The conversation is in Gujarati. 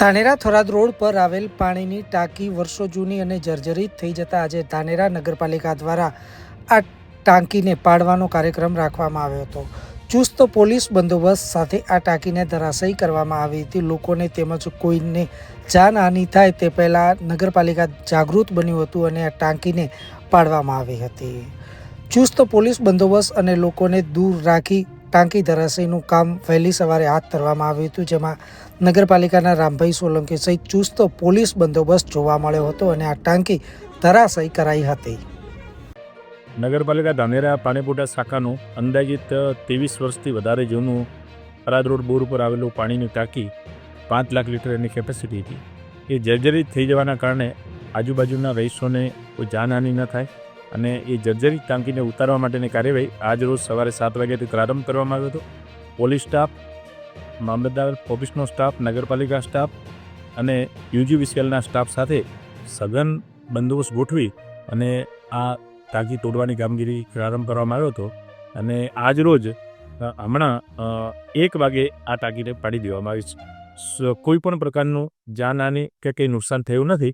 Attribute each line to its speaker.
Speaker 1: ધાનેરા થરાદ રોડ પર આવેલ પાણીની ટાંકી વર્ષો જૂની અને જર્જરિત થઈ જતા આજે ધાનેરા નગરપાલિકા દ્વારા આ ટાંકીને પાડવાનો કાર્યક્રમ રાખવામાં આવ્યો હતો. ચુસ્ત પોલીસ બંદોબસ્ત સાથે આ ટાંકીને ધરાશયી કરવામાં આવી હતી. લોકોને તેમજ કોઈને જાનહાનિ થાય તે પહેલાં નગરપાલિકા જાગૃત બન્યું હતું અને આ ટાંકીને પાડવામાં આવી હતી. ચુસ્ત પોલીસ બંદોબસ્ત અને લોકોને દૂર રાખી ટાંકી ધરાશયનું કામ વહેલી સવારે હાથ ધરવામાં આવ્યું હતું, જેમાં નગરપાલિકાના રામભાઈ સોલંકી સહિત ચુસ્ત પોલીસ બંદોબસ્ત જોવા મળ્યો હતો અને આ ટાંકી ધરાશય કરાઈ હતી.
Speaker 2: નગરપાલિકા ધાનેરા પાણીપુટા શાખાનું અંદાજિત ત્રેવીસ વર્ષથી વધારે જૂનું અરાદ રોડ બોર ઉપર આવેલું પાણીની ટાંકી પાંચ લાખ લીટર એની કેપેસિટી હતી. એ જર્જરિત થઈ જવાના કારણે આજુબાજુના રહીશોને કોઈ જાનહાનિ ન થાય. અને એ જર્જરિત ટાંકીને ઉતારવા માટેની કાર્યવાહી આજ રોજ સવારે સાત વાગ્યાથી પ્રારંભ કરવામાં આવ્યો હતો. પોલીસ સ્ટાફ, મામલતદાર ઓફિસનો સ્ટાફ, નગરપાલિકા સ્ટાફ અને યુજીવીસીએલના સ્ટાફ સાથે સઘન બંદોબસ્ત ગોઠવી અને આ ટાંકી તોડવાની કામગીરી પ્રારંભ કરવામાં આવ્યો હતો અને આજ રોજ હમણાં એક વાગે આ ટાંકીને પાડી દેવામાં આવી છે. કોઈ પણ પ્રકારનું જાનહાની કે કંઈ નુકસાન થયું નથી